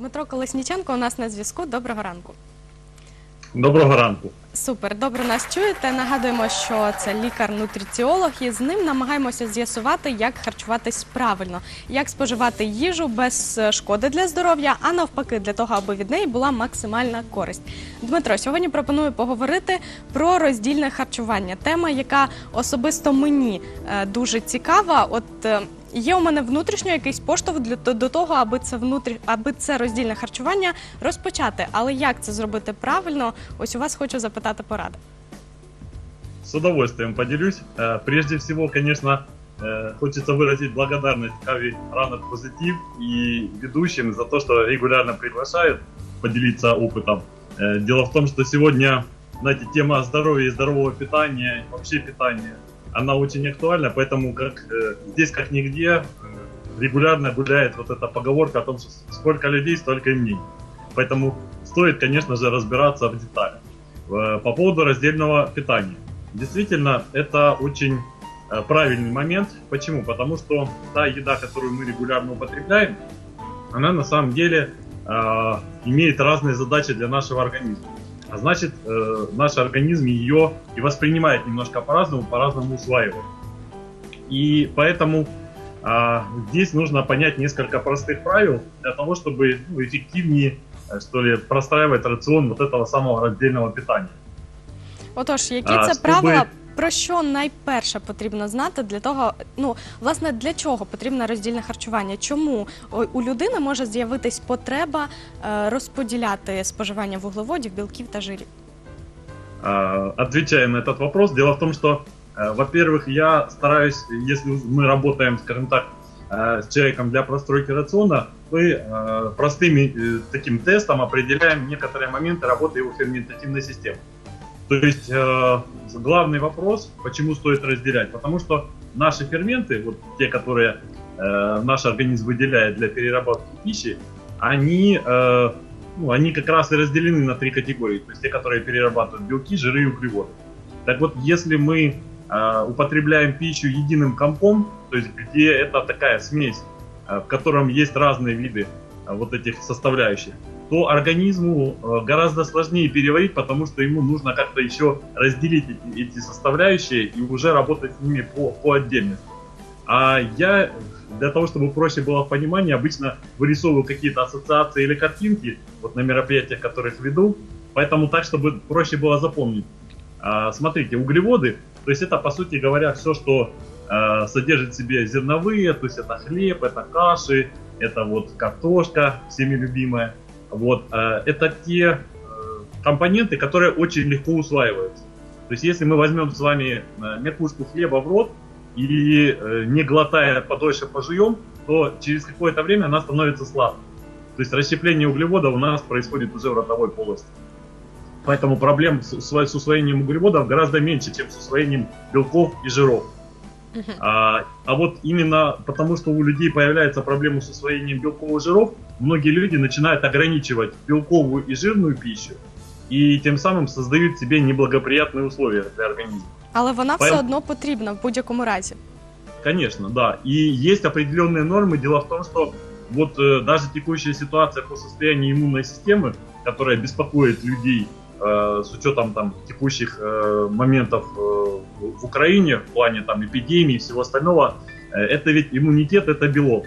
Дмитро Колесніченко у нас на зв'язку. Доброго ранку. Доброго ранку. Супер, добре нас чуєте. Нагадуємо, що це лікар-нутриціолог, і з ним намагаємося з'ясувати, як харчуватись правильно, як споживати їжу без е, шкоди для здоров'я, а навпаки, для того, аби від неї була максимальна користь. Дмитро, сьогодні пропоную поговорити про роздільне харчування. Тема, яка особисто мені е, дуже цікава. От е, Є у мене внутрішньо якийсь поштовх для до- до того, аби це внутрі, аби це роздільне харчування розпочати. Але як це зробити правильно? Ось у вас хочу запитати поради. С удовольствием поделюсь. Э, Прежде всего, конечно, э, хочется выразить благодарность Кави Ранок Позитив и ведущим за то, что регулярно приглашают поделиться опытом. Э, Дело в том, что сегодня, знаете, тема здоровья и здорового питания, вообще питания, она очень актуальна, поэтому как, э, здесь как нигде э, регулярно гуляет вот эта поговорка о том, что сколько людей, столько и мнений. Поэтому стоит, конечно же, разбираться в деталях. По поводу раздельного питания. Действительно, это очень э, правильный момент. Почему? Потому что та еда, которую мы регулярно употребляем, она на самом деле э, имеет разные задачи для нашего организма. А значит, э, наш организм ее и воспринимает немножко по-разному, по-разному усваивает. И поэтому а, здесь нужно понять несколько простых правил для того, чтобы ну, эффективнее, э, что ли, простраивать рацион вот этого самого раздельного питания. Отож, які А, це щоб- правила? Про що найперше потрібно знати для того, ну власне для чого потрібне роздільне харчування? Чому О, у людини може з'явитись потреба е, розподіляти споживання вуглеводів, білків та жирів? А, Отвечая на этот вопрос, дело в том, что, э, во-первых, я стараюсь, если мы работаем, скажем так, э, с человеком для простройки рациона, мы э, простым э, таким тестом определяем некоторые моменты работы его ферментативной системы. То есть э, главный вопрос, почему стоит разделять, потому что наши ферменты, вот те, которые э, наш организм выделяет для переработки пищи, они э, ну, они как раз и разделены на три категории. То есть те, которые перерабатывают белки, жиры и углеводы. Так вот, если мы употребляем пищу единым компом, то есть где это такая смесь, в котором есть разные виды вот этих составляющих, то организму э, гораздо сложнее переварить, потому что ему нужно как-то еще разделить эти, эти составляющие и уже работать с ними по, по отдельности. А я для того, чтобы проще было понимание, обычно вырисовываю какие-то ассоциации или картинки вот на мероприятиях, которых веду, поэтому так, чтобы проще было запомнить. А, смотрите, углеводы, то есть это, по сути говоря, все, что а, содержит в себе зерновые, то есть это хлеб, это каши, это вот картошка, всеми любимая. Вот, а, это те э, компоненты, которые очень легко усваиваются. То есть если мы возьмем с вами э, метушку хлеба в рот, и э, не глотая подольше пожуем, то через какое-то время она становится сладкой. То есть расщепление углеводов у нас происходит уже в ротовой полости. Поэтому проблем с усвоением углеводов гораздо меньше, чем с усвоением белков и жиров. Мгм. А, а вот именно потому, что у людей появляется проблема с усвоением белков и жиров, многие люди начинают ограничивать белковую и жирную пищу, и тем самым создают себе неблагоприятные условия для организма. Але вона все Пані- одно потрібна в будь-якому разі. Конечно, да. И есть определенные нормы. Дело в том, что вот э, даже текущая ситуация по состоянию иммунной системы, которая беспокоит людей э, с учетом там текущих э, моментов э, в Украине в плане там эпидемии и всего остального, э, это ведь иммунитет, это белок.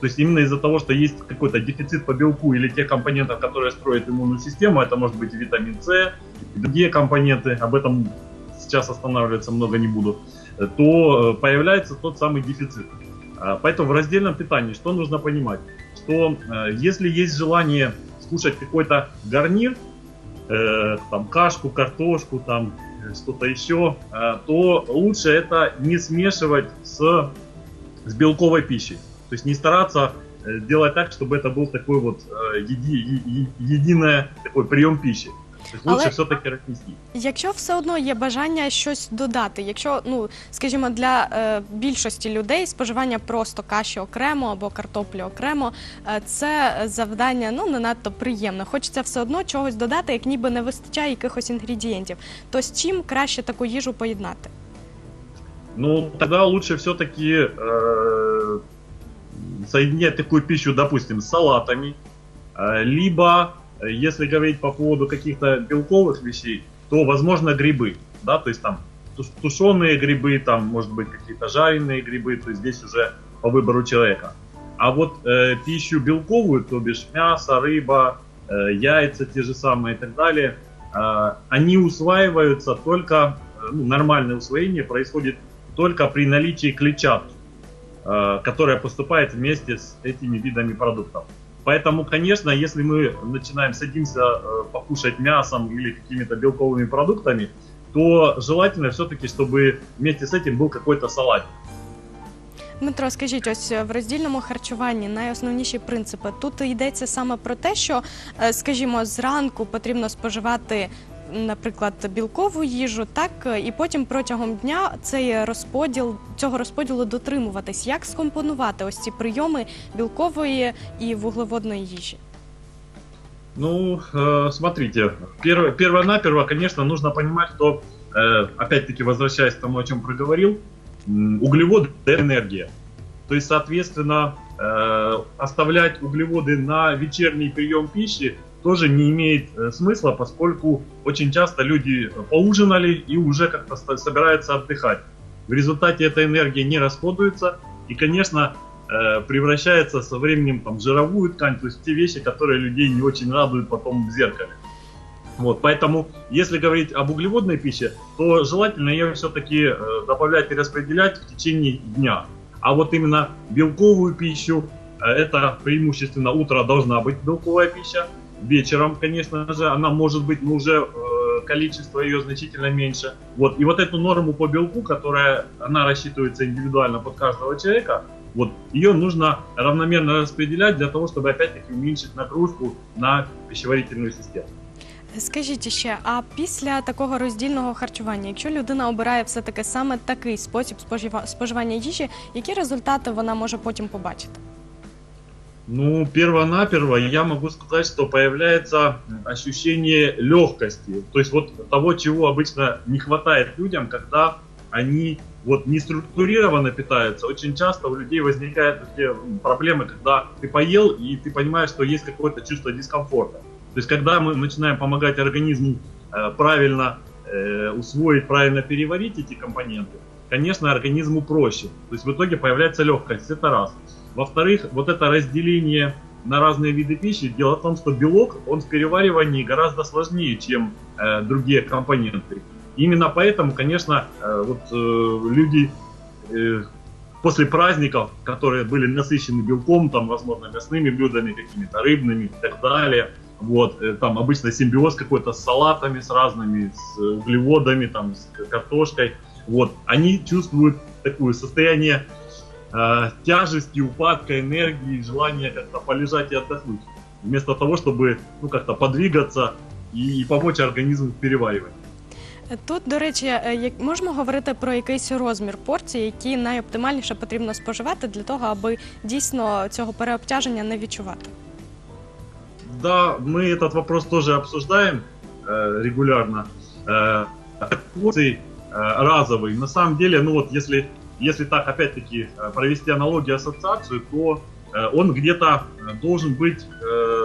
То есть именно из-за того, что есть какой-то дефицит по белку или тех компонентов, которые строят иммунную систему, это может быть витамин С, другие компоненты, об этом сейчас останавливаться много не буду, э, то э, появляется тот самый дефицит. А, Поэтому в раздельном питании что нужно понимать? Что если есть желание скушать какой-то гарнир, э, там кашку, картошку, там что-то еще, э, то лучше это не смешивать с, с белковой пищей. То есть не стараться э, делать так, чтобы это был такой вот э, еди, единый такой прием пищи. То есть лучше Але- все-таки разнести. Якщо все одно є бажання щось додати, якщо ну скажімо, для е, більшості людей споживання просто каші окремо або картоплі окремо, е, це завдання ну не надто приємно. Хочеться все одно чогось додати, як ніби не вистачає якихось інгредієнтів. То з чим краще таку їжу поєднати? Ну, тогда лучше все-таки э, соединять такую пищу, допустим, с салатами, э, Э, либо, э, если говорить по поводу каких-то белковых вещей, то, возможно, грибы, да, то есть там тушеные грибы, там, может быть, какие-то жареные грибы, то есть здесь уже по выбору человека. А вот э, пищу белковую, то бишь мясо, рыба, э, яйца те же самые и так далее, э, они усваиваются только, э, ну, нормальное усвоение происходит только при наличии клетчатки, э, которая поступает вместе с этими видами продуктов. Поэтому, конечно, если мы начинаем садимся э, покушать мясом или какими-то белковыми продуктами, то желательно все-таки, чтобы вместе с этим был какой-то салат. Дмитро, скажіть, ось в роздільному харчуванні найосновніші принципи. Тут йдеться саме про те, що, е, скажімо, зранку потрібно споживати. Наприклад, білкову їжу, так і потім протягом дня цей розподіл цього розподілу дотримуватись. Як скомпонувати ось ці прийоми білкової і вуглеводної їжі? Ну, э, смотрите, перво, перво-наперво, конечно, нужно понимать, что, э, опять-таки, возвращаясь к тому, о чем проговорил, углеводы – это энергия. То есть, соответственно, э, оставлять углеводы на вечерний прием пищи тоже не имеет смысла, поскольку очень часто люди поужинали и уже как-то собираются отдыхать. В результате эта энергия не расходуется, и, конечно, Э, превращается со временем там, в жировую ткань, то есть те вещи, которые людей не очень радуют потом в зеркале. Вот, поэтому, если говорить об углеводной пище, то желательно ее все-таки э, добавлять и распределять в течение дня. А вот именно белковую пищу, э, это преимущественно утро должна быть белковая пища, вечером, конечно же, она может быть, но уже э, количество ее значительно меньше. Вот, и вот эту норму по белку, которая, она рассчитывается индивидуально под каждого человека, вот ее нужно равномерно распределять для того, чтобы опять-таки уменьшить нагрузку на пищеварительную систему. Скажіть ще, а після такого роздільного харчування, якщо людина обирає все таки саме такий спосіб спожива- споживання їжі, які результати вона може потім побачити? Ну, перво-наперво я могу сказать, что появляется ощущение легкости. То есть вот того, чего обычно не хватает людям, когда они вот не структурированно питаются, очень часто у людей возникают такие проблемы, когда ты поел и ты понимаешь, что есть какое-то чувство дискомфорта. То есть когда мы начинаем помогать организму э, правильно э, усвоить, правильно переварить эти компоненты, конечно, организму проще. То есть в итоге появляется легкость, это раз. Во-вторых, вот это разделение на разные виды пищи. Дело в том, что белок, он в переваривании гораздо сложнее, чем э, другие компоненты. Именно поэтому, конечно, э, вот э, люди э, после праздников, которые были насыщены белком, там, возможно, мясными блюдами, какими-то рыбными и так далее, вот, там обычно симбиоз какой-то с салатами, с разными, с углеводами, там, с картошкой, вот, они чувствуют такое состояние э, тяжести, упадка энергии, желание как-то полежать и отдохнуть, вместо того, чтобы, ну, как-то подвигаться и, и помочь организму в переваривании. Тут, до речі, е, як можемо говорити про якийсь розмір порції, які найоптимальніше потрібно споживати для того, аби дійсно цього переобтяження не відчувати. Да, мы этот вопрос тоже обсуждаем э, регулярно. Э, порции э, разовый. На самом деле, ну вот если, если так опять-таки э, провести аналогию, ассоциацию, то э, он где-то э, должен быть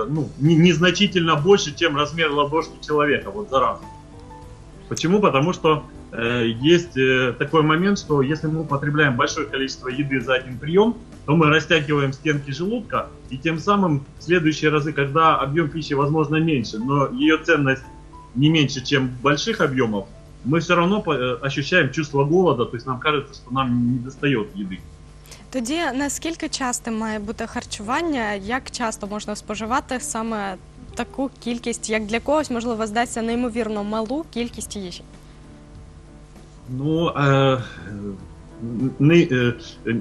ну, не, незначительно больше, чем размер ладошки человека, вот за раз. Почему? Потому что есть такой момент, что если мы употребляем большое количество еды за один прием, то мы растягиваем стенки желудка, и тем самым в следующие разы, когда объем пищи, возможно, меньше, но ее ценность не меньше, чем больших объемов, мы все равно э, ощущаем чувство голода, то есть нам кажется, что нам не достает еды. Тоді наскільки частим має бути харчування, як часто можна споживати саме таку кількість, як для когось, можливо, здасться неймовірно малу кількість їжі? Ну, э, не, э,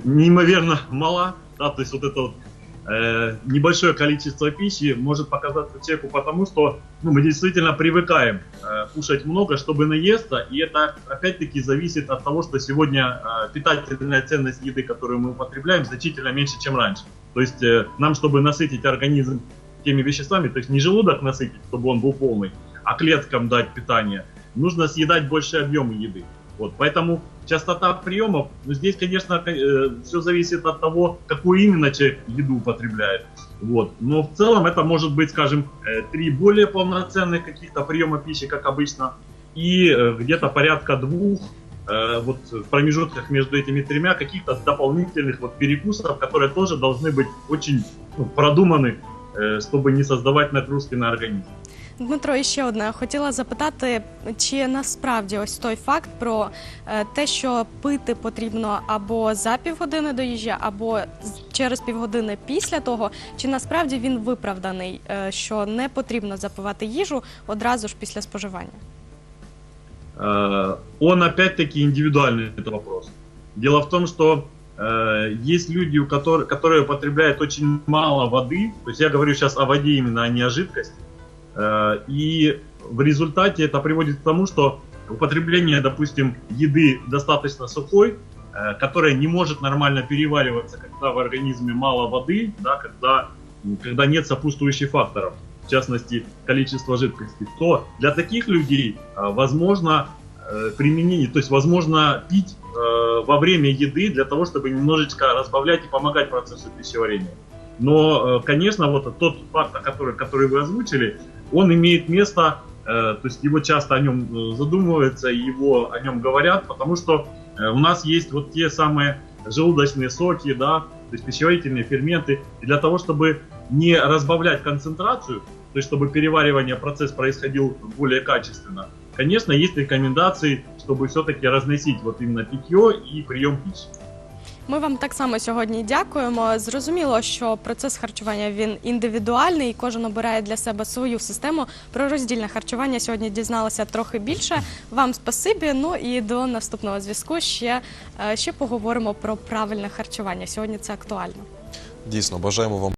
неимоверно мала, да, то есть вот это вот э, небольшое количество пищи может показаться человеку потому, что ну, мы действительно привыкаем э, кушать много, чтобы наесться, и это опять-таки зависит от того, что сегодня э, питательная ценность еды, которую мы употребляем, значительно меньше, чем раньше. То есть э, нам, чтобы насытить организм теми веществами, то есть не желудок насытить, чтобы он был полный, а клеткам дать питание, нужно съедать больше объемы еды. Вот, поэтому частота приемов, ну, здесь, конечно, э, все зависит от того, какую именно человек еду употребляет. Вот. Но в целом это может быть, скажем, э, три более полноценных каких-то приема пищи, как обычно, и э, где-то порядка двух э, вот в промежутках между этими тремя каких-то дополнительных вот перекусов, которые тоже должны быть очень ну, продуманы, э, чтобы не создавать нагрузки на организм. Дмитро, і ще одне. Хотіла запитати, чи насправді ось той факт про е, те, що пити потрібно або за півгодини до їжі, або з- через півгодини після того, чи насправді він виправданий, е, що не потрібно запивати їжу одразу ж після споживання? Э, Он опять-таки индивидуальный этот вопрос. Дело в том, что э, есть люди, у которых, которые употребляют очень мало воды. То есть я говорю сейчас о воде именно, а не о жидкости. Э, и в результате это приводит к тому, что употребление, допустим, еды достаточно сухой, э, которая не может нормально перевариваться, когда в организме мало воды, да, когда, когда нет сопутствующих факторов, в частности, количество жидкости, то для таких людей э, возможно применение, то есть возможно пить во время еды для того, чтобы немножечко разбавлять и помогать процессу пищеварения. Но, конечно, вот тот фактор, который, который вы озвучили, он имеет место, э, то есть его часто о нем э, задумываются, его о нем говорят, потому что э, у нас есть вот те самые желудочные соки, да, то есть пищеварительные ферменты, и для того, чтобы не разбавлять концентрацию, то есть чтобы переваривание процесс происходил более качественно, конечно, есть рекомендации, чтобы все-таки разносить вот именно питье и прием пищи. Ми вам так само сьогодні дякуємо. Зрозуміло, що процес харчування він індивідуальний, і кожен обирає для себе свою систему. Про роздільне харчування сьогодні дізналася трохи більше. Вам спасибі. Ну і до наступного зв'язку ще, е, ще поговоримо про правильне харчування. Сьогодні це актуально. Дійсно, бажаємо вам